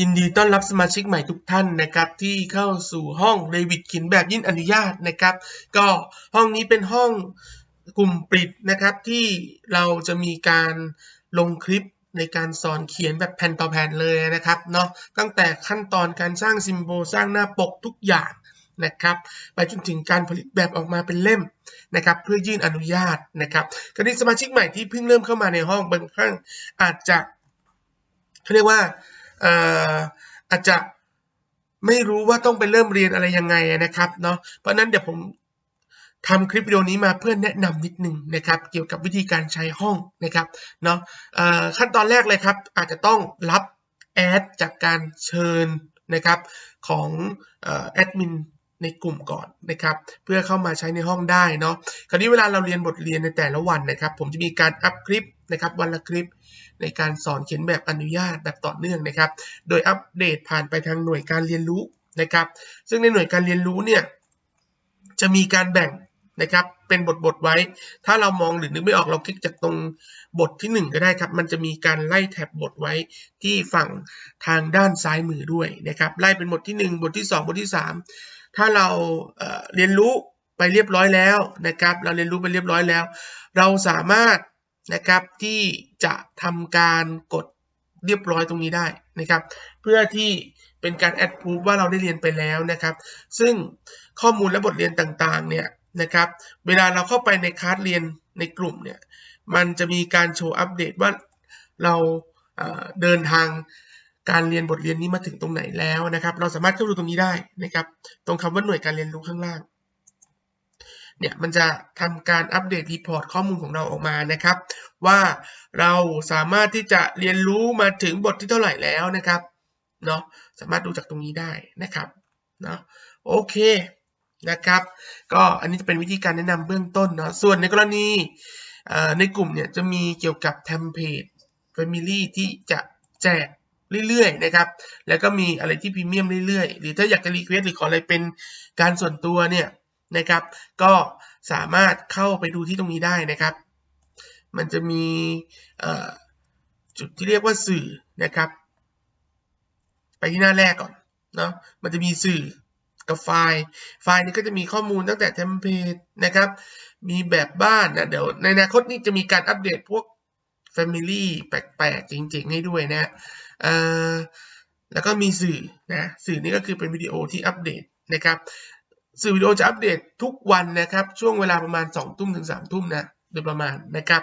ยินดีต้อนรับสมาชิกใหม่ทุกท่านนะครับที่เข้าสู่ห้องเดวิดเขียนแบบยื่นอนุญาตนะครับ ก็ห้องนี้เป็นห้องกลุ่มปิดนะครับที่เราจะมีการลงคลิปในการสอนเขียนแบบแผ่นต่อแผ่นเลยนะครับเนาะตั้งแต่ขั้นตอนการสร้างซิมโบลสร้างหน้าปกทุกอย่างนะครับไปจนถึงการผลิตแบบออกมาเป็นเล่มนะครับเพื่อยื่นอนุญาตนะครับกรณีสมาชิกใหม่ที่เพิ่งเริ่มเข้ามาในห้องบางครั้งอาจจะเขาเรียกว่า อาจจะไม่รู้ว่าต้องไปเริ่มเรียนอะไรยังไงนะครับเนาะเพราะนั้นเดี๋ยวผมทำคลิปวิดีโอนี้มาเพื่อแนะนำนิดนึงนะครับ เกี่ยวกับวิธีการใช้ห้องนะครับเนาะขั้นตอนแรกเลยครับ อาจจะต้องรับแอดจากการเชิญนะครับของออแอดมิน ในกลุ่มก่อนนะครับเพื่อเข้ามาใช้ในห้องได้เนาะคราวนี้เวลาเราเรียนบทเรียนในแต่ละวันนะครับ ผมจะมีการอัพคลิปนะครับวันละคลิปในการสอนเขียนแบบอนุญาตแบบต่อเนื่องนะครับ โดยอัปเดตผ่านไปทางหน่วยการเรียนรู้นะครับ ซึ่งในหน่วยการเรียนรู้เนี่ยจะมีการแบ่งนะครับเป็นบทบทไว้ ถ้าเรามองหรือนึกไม่ออกเราคลิกจากตรงบทที่ 1 ก็ได้ครับ มันจะมีการไล่แท็บบทไว้ที่ฝั่งทางด้านซ้ายมือด้วยนะครับ ไล่เป็นบทที่ 1 บทที่ 2 บทที่ 3 ถ้าเราเรียนรู้ไปเรียบร้อยแล้วนะครับ เราเรียนรู้ไปเรียบร้อยแล้ว เราสามารถนะครับที่จะทำการกดเรียบร้อยตรงนี้ได้นะครับ เพื่อที่เป็นการแอดพูฟว่าเราได้เรียนไปแล้วนะครับ ซึ่งข้อมูลและบทเรียนต่างๆเนี่ยนะครับ เวลาเราเข้าไปในคลาสเรียนในกลุ่มเนี่ยมันจะมีการโชว์อัปเดตว่าเราเดินทาง การเรียนบทเรียนนี้มาถึงตรงไหนแล้วนะครับ เราสามารถเข้าดูตรงนี้ได้นะครับ ตรงคำว่าหน่วยการเรียนรู้ข้างล่าง เนี่ยมันจะทำการอัปเดตรีพอร์ตข้อมูลของเราออกมานะครับ ว่าเราสามารถที่จะเรียนรู้มาถึงบทที่เท่าไหร่แล้วนะครับเนาะสามารถดูจากตรงนี้ได้นะครับเนาะโอเคนะครับ ก็อันนี้จะเป็นวิธีการแนะนำเบื้องต้นเนาะส่วนในกรณีในกลุ่มเนี่ยจะมีเกี่ยวกับเทมเพลต Family ที่จะแจก เรื่อยๆนะครับ แล้วก็มีอะไรที่พรีเมียมเรื่อยๆ หรือถ้าอยากจะรีเควสหรือขออะไรเป็นการส่วนตัวเนี่ยนะครับ ก็สามารถเข้าไปดูที่ตรงนี้ได้นะครับ มันจะมีจุดที่เรียกว่าสื่อนะครับ ไปที่หน้าแรกก่อนเนาะ มันจะมีสื่อกับไฟล์ ไฟล์นี้ก็จะมีข้อมูลตั้งแต่เทมเพลตนะครับ มีแบบบ้านนะเดี๋ยวในอนาคตนี้จะมีการอัปเดตพวก Family แปลกๆจริงๆให้ด้วยนะ แล้วก็มีสื่อนะสื่อนี้ก็คือเป็นวิดีโอที่อัปเดตนะครับ สื่อวิดีโอจะอัปเดตทุกวันนะครับ ช่วงเวลาประมาณ 2 ทุ่มถึง 3 ทุ่มนะโดยประมาณนะครับ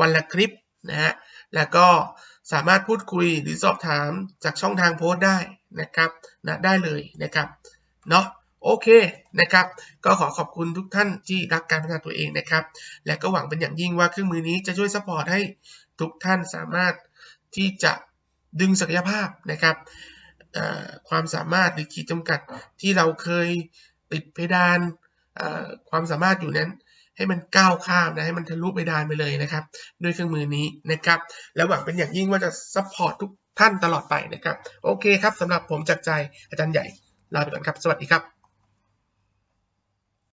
วันละคลิปนะฮะแล้วก็สามารถพูดคุยหรือสอบถามจากช่องทางโพสต์ได้นะครับนะได้เลยนะครับเนาะโอเคนะครับ ก็ขอขอบคุณทุกท่านที่รักการพัฒนาตัวเองนะครับ และก็หวังเป็นอย่างยิ่งว่าเครื่องมือนี้จะช่วยซัพพอร์ตให้ทุกท่านสามารถที่จะ ดึงศักยภาพนะครับความสามารถหรือขีดจำกัดที่เราเคยติดเพดานความสามารถอยู่นั้น ให้มันก้าวข้ามนะให้มันทะลุเพดานไปเลยนะครับ ด้วยเครื่องมือนี้นะครับ แล้วหวังเป็นอย่างยิ่งว่าจะซัพพอร์ตทุกท่านตลอดไปนะครับ โอเคครับสำหรับผมจากใจอาจารย์ใหญ่ลาไปก่อนครับ สวัสดีครับ